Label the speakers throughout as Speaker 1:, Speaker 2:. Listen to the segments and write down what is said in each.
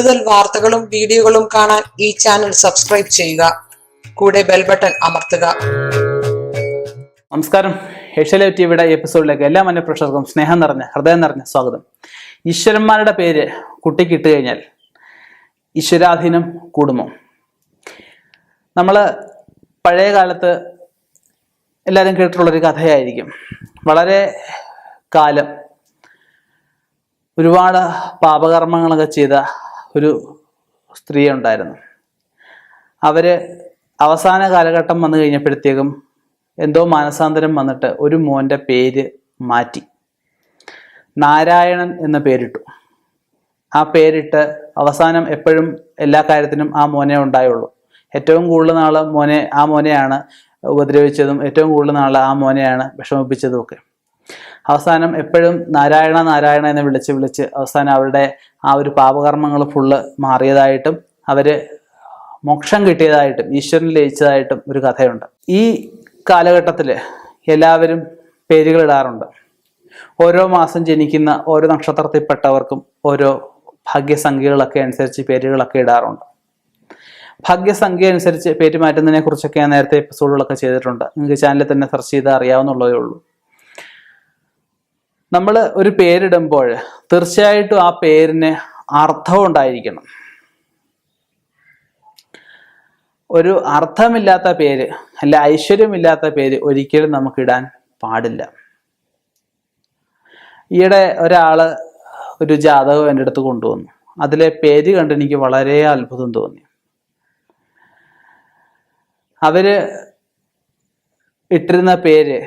Speaker 1: കൂടുതൽ വാർത്തകളും വീഡിയോകളും കാണാൻ ഈ ചാനൽ സബ്സ്ക്രൈബ് ചെയ്യുക. കൂടെ ബെൽ ബട്ടൺ അമർത്തുക.
Speaker 2: നമസ്കാരം. ഏഷ്യാലൈവ് ടിവിയുടെ എപ്പിസോഡിലേക്ക് എല്ലാ മന്യപ്രേക്ഷകർക്കും സ്നേഹം നിറഞ്ഞ ഹൃദയം നിറഞ്ഞ സ്വാഗതം. ഈശ്വരന്മാരുടെ പേര് കുട്ടിക്ക് ഇട്ട് കഴിഞ്ഞാൽ ഈശ്വരാധീനം കൂടുമോ? നമ്മൾ പഴയ കാലത്ത് എല്ലാവരും കേട്ടിട്ടുള്ളൊരു കഥയായിരിക്കും. വളരെ കാലം ഒരുപാട് പാപകർമ്മങ്ങളൊക്കെ ചെയ്ത ഒരു സ്ത്രീ ഉണ്ടായിരുന്നു അവർ അവസാന കാലഘട്ടം വന്നു കഴിഞ്ഞപ്പോഴത്തേക്കും എന്തോ മാനസാന്തരം വന്നിട്ട് ഒരു മോന്റെ പേര് മാറ്റി. നാരായണൻ എന്ന പേരിട്ടു. ആ പേരിട്ട് അവസാനം എപ്പോഴും എല്ലാ കാര്യത്തിനും ആ മോനെ ഉണ്ടായുള്ളൂ. ഏറ്റവും കൂടുതൽ നാൾ മോനെ ആ മോനെയാണ് ഉപദ്രവിച്ചതും ഏറ്റവും കൂടുതൽ നാൾ ആ മോനെയാണ് വിഷമിപ്പിച്ചതും ഒക്കെ അവസാനം എപ്പോഴും നാരായണ നാരായണ എന്ന് വിളിച്ച് വിളിച്ച് അവസാനം അവരുടെ ആ ഒരു പാപകർമ്മങ്ങൾ ഫുള്ള് മാറിയതായിട്ടും അവർ മോക്ഷം കിട്ടിയതായിട്ടും ഈശ്വരൻ ലയിച്ചതായിട്ടും ഒരു കഥയുണ്ട്. ഈ കാലഘട്ടത്തിൽ എല്ലാവരും പേരുകൾ ഇടാറുണ്ട്. ഓരോ മാസം ജനിക്കുന്ന ഓരോ നക്ഷത്രത്തിൽപ്പെട്ടവർക്കും ഓരോ ഭാഗ്യസംഖ്യകളൊക്കെ അനുസരിച്ച് പേരുകളൊക്കെ ഇടാറുണ്ട്. ഭാഗ്യസംഖ്യ അനുസരിച്ച് പേര് മാറ്റുന്നതിനെ കുറിച്ചൊക്കെ ഞാൻ നേരത്തെ എപ്പിസോഡുകളൊക്കെ ചെയ്തിട്ടുണ്ട്. നിങ്ങൾക്ക് ചാനലിൽ തന്നെ സെർച്ച് ചെയ്താൽ അറിയാവുന്നുള്ളതേ ഉള്ളൂ. നമ്മൾ ഒരു പേരിടുമ്പോൾ തീർച്ചയായിട്ടും ആ പേരിന് അർത്ഥം ഉണ്ടായിരിക്കണം. ഒരു അർത്ഥമില്ലാത്ത പേര് അല്ല ഐശ്വര്യമില്ലാത്ത പേര് ഒരിക്കലും നമുക്ക് ഇടാൻ പാടില്ല. ഈയിടെ ഒരാൾ ഒരു ജാതകം എന്റെ അടുത്ത് കൊണ്ടുവന്നു. അതിലെ പേര് കണ്ട് എനിക്ക് വളരെ അത്ഭുതം തോന്നി. അവർ ഇട്ടിരുന്ന പേര്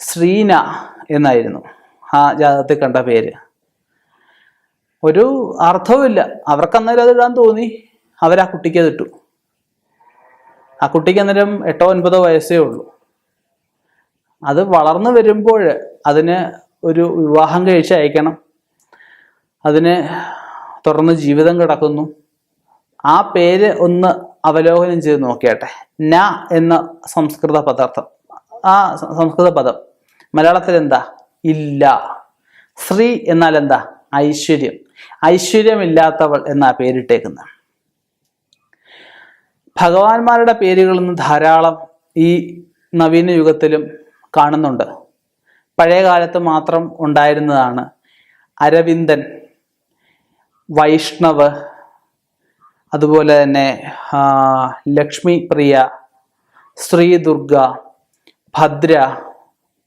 Speaker 2: ശ്രീന എന്നായിരുന്നു. ആ ജാതകത്തിൽ കണ്ട പേര്. ഒരു അർത്ഥവുമില്ല അവർക്ക് അന്നേരം അത് ഇടാൻ തോന്നി. അവരാ കുട്ടിക്ക് ഇട്ടു. ആ കുട്ടിക്ക് അന്നേരം എട്ടോ ഒൻപതോ വയസ്സേ ഉള്ളൂ. അത് വളർന്നു വരുമ്പോൾ അതിന് ഒരു വിവാഹം കഴിച്ച് അയക്കണം. അതിന് തുടർന്ന് ജീവിതം കിടക്കുന്നു. ആ പേര് ഒന്ന് അവലോകനം ചെയ്ത് നോക്കിയാട്ടെ. ന എന്ന സംസ്കൃത പദാർത്ഥം. ആ സംസ്കൃത പദം. മലയാളത്തിൽ എന്താ ഇല്ല. ശ്രീ എന്നാൽ എന്താ ഐശ്വര്യം. ഐശ്വര്യമില്ലാത്തവൾ എന്നാ പേരിട്ടേക്കുന്നത് ഭഗവാന്മാരുടെ പേരുകളൊന്നും ധാരാളം ഈ നവീന യുഗത്തിലും കാണുന്നുണ്ട്. പഴയ കാലത്ത് മാത്രം ഉണ്ടായിരുന്നതാണ് അരവിന്ദൻ വൈഷ്ണവ് അതുപോലെ തന്നെ ലക്ഷ്മി പ്രിയ ശ്രീദുർഗ ഭദ്ര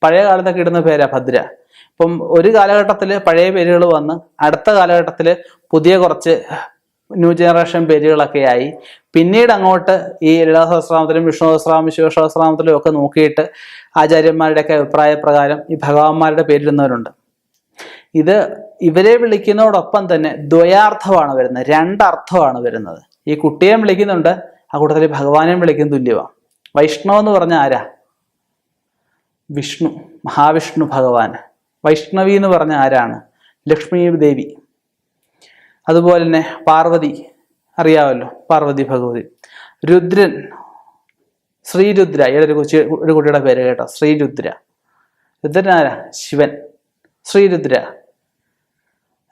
Speaker 2: പഴയ കാലത്തൊക്കെ ഇടുന്ന പേരാ ഭദ്ര. ഇപ്പം ഒരു കാലഘട്ടത്തിൽ പഴയ പേരുകൾ വന്ന് അടുത്ത കാലഘട്ടത്തിൽ പുതിയ കുറച്ച് ന്യൂ ജനറേഷൻ പേരുകളൊക്കെ ആയി. പിന്നീട് അങ്ങോട്ട് ഈ ലളിതാ സഹസ്രാമത്തിലും വിഷ്ണു സഹസ്രാമം ശിവ സഹസ്രാമത്തിലും ഒക്കെ നോക്കിയിട്ട് ആചാര്യന്മാരുടെയൊക്കെ അഭിപ്രായ പ്രകാരം ഈ ഭഗവാന്മാരുടെ പേരിടുന്നവരുണ്ട്. ഇത് ഇവരെ വിളിക്കുന്നതോടൊപ്പം തന്നെ ദ്വയാർത്ഥമാണ് വരുന്നത്. രണ്ടർത്ഥമാണ് വരുന്നത്. ഈ കുട്ടിയെ വിളിക്കുന്നുണ്ട് ആ കൂട്ടത്തിൽ ഭഗവാനെയും വിളിക്കുന്ന തുല്യമാണ് വൈഷ്ണവ് എന്ന് പറഞ്ഞ ആരാ? വിഷ്ണു മഹാവിഷ്ണു ഭഗവാൻ. വൈഷ്ണവി എന്ന് പറഞ്ഞ ആരാണ്? ലക്ഷ്മി ദേവി. അതുപോലെ തന്നെ പാർവതി. അറിയാമല്ലോ പാർവതി ഭഗവതി. രുദ്രൻ. ശ്രീരുദ്ര. ഒരു കൊച്ചി ഒരു കുട്ടിയുടെ പേര് കേട്ടോ. ശ്രീരുദ്ര. രുദ്രൻ ആരാ? ശിവൻ. ശ്രീരുദ്ര.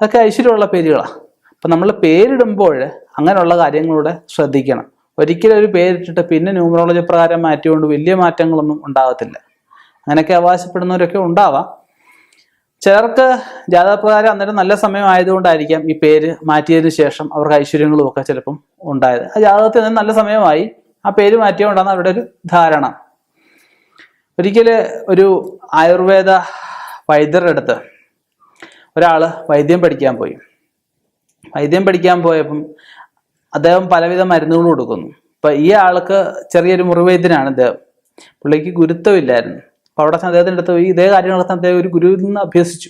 Speaker 2: അതൊക്കെ ഐശ്വര്യമുള്ള പേരുകളാണ് അപ്പം നമ്മൾ പേരിടുമ്പോൾ അങ്ങനെയുള്ള കാര്യങ്ങളൂടെ ശ്രദ്ധിക്കണം. ഒരിക്കലും ഒരു പേരിട്ടിട്ട് പിന്നെ ന്യൂമറോളജി പ്രകാരം മാറ്റിക്കൊണ്ട് വലിയ മാറ്റങ്ങളൊന്നും ഉണ്ടാകത്തില്ല. അങ്ങനെയൊക്കെ അവകാശപ്പെടുന്നവരൊക്കെ ഉണ്ടാവാം. ചിലർക്ക് ജാതകപ്രകാരം അന്നേരം നല്ല സമയം ആയതുകൊണ്ടായിരിക്കാം ഈ പേര് മാറ്റിയതിനു ശേഷം അവർക്ക് ഐശ്വര്യങ്ങളും ഒക്കെ ചിലപ്പം ഉണ്ടായത്. ആ ജാതകത്തിൽ നിന്ന് നല്ല സമയമായി ആ പേര് മാറ്റിയതുകൊണ്ടാണ് അവരുടെ ഒരു ധാരണ. ഒരിക്കൽ ഒരു ആയുർവേദ വൈദ്യരുടെ അടുത്ത് ഒരാൾ വൈദ്യം പഠിക്കാൻ പോയി. വൈദ്യം പഠിക്കാൻ പോയപ്പം അദ്ദേഹം പലവിധ മരുന്നുകൾ കൊടുക്കുന്നു. അപ്പൊ ഈ ആൾക്ക് ചെറിയൊരു മുറിവൈദ്യനാണ് അദ്ദേഹം പുള്ളിക്ക് ഗുരുത്വമില്ലായിരുന്നു. അപ്പൊ അവിടെ അദ്ദേഹത്തിന്റെ അടുത്ത് പോയി ഇതേ കാര്യങ്ങളൊക്കെ അദ്ദേഹം ഒരു ഗുരുവിൽ നിന്ന് അഭ്യസിച്ചു.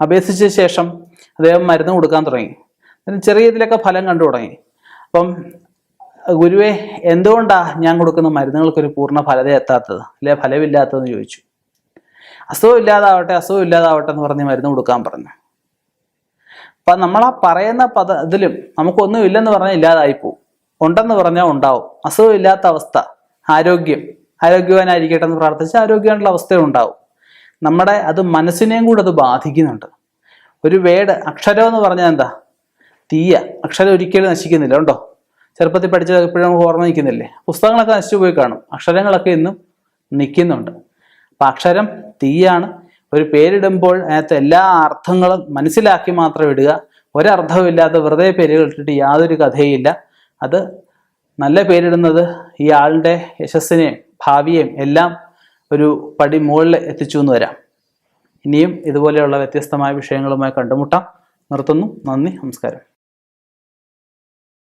Speaker 2: അഭ്യസിച്ച ശേഷം അദ്ദേഹം മരുന്ന് കൊടുക്കാൻ തുടങ്ങി. ചെറിയ ഇതിലൊക്കെ ഫലം കണ്ടു തുടങ്ങി. അപ്പം ഗുരുവെ എന്തുകൊണ്ടാണ് ഞാൻ കൊടുക്കുന്ന മരുന്നുകൾക്കൊരു പൂർണ ഫലത എത്താത്തത്? അല്ലെ ഫലമില്ലാത്തതെന്ന് ചോദിച്ചു. അസുഖം ഇല്ലാതാവട്ടെ അസുഖം ഇല്ലാതാവട്ടെ എന്ന് പറഞ്ഞ് മരുന്ന് കൊടുക്കാൻ പറഞ്ഞു. അപ്പം നമ്മൾ ആ പറയുന്ന പദ ഇതിലും നമുക്കൊന്നും ഇല്ലെന്ന് പറഞ്ഞാൽ ഇല്ലാതായി പോകും ഉണ്ടെന്ന് പറഞ്ഞാൽ ഉണ്ടാവും. അസുഖം ഇല്ലാത്ത അവസ്ഥ ആരോഗ്യം. ആരോഗ്യവാനായിരിക്കട്ടെ എന്ന് പ്രാർത്ഥിച്ച് ആരോഗ്യമായിട്ടുള്ള അവസ്ഥ ഉണ്ടാവും. നമ്മുടെ അത് മനസ്സിനെയും കൂടെ അത് ബാധിക്കുന്നുണ്ട്. ഒരു വേട് അക്ഷരം എന്ന് പറഞ്ഞാൽ എന്താ? തീയ. അക്ഷരം ഒരിക്കലും നശിക്കുന്നില്ല ഉണ്ടോ ചെറുപ്പത്തിൽ പഠിച്ചത് എപ്പോഴും ഓർമ്മ നിൽക്കുന്നില്ലേ? പുസ്തകങ്ങളൊക്കെ നശിച്ചു പോയി കാണും. അക്ഷരങ്ങളൊക്കെ ഇന്നും നിൽക്കുന്നുണ്ട്. അപ്പം അക്ഷരം തീയാണ്. ഒരു പേരിടുമ്പോൾ അതിനകത്ത് എല്ലാ അർത്ഥങ്ങളും മനസ്സിലാക്കി മാത്രം ഇടുക. ഒരർത്ഥവുമില്ലാത്ത വെറുതെ പേരുകൾ ഇട്ടിട്ട് യാതൊരു കഥയില്ല അത് നല്ല പേരിടുന്നത് ഈ ആളുടെ യശസ്സിനെയും ഭാവിയെയും എല്ലാം ഒരു പടി മുകളിൽ എത്തിച്ചു എന്ന് വരാം. ഇനിയും ഇതുപോലെയുള്ള വ്യത്യസ്തമായ വിഷയങ്ങളുമായി കണ്ടുമുട്ടാം. നിർത്തുന്നു. നന്ദി. നമസ്കാരം.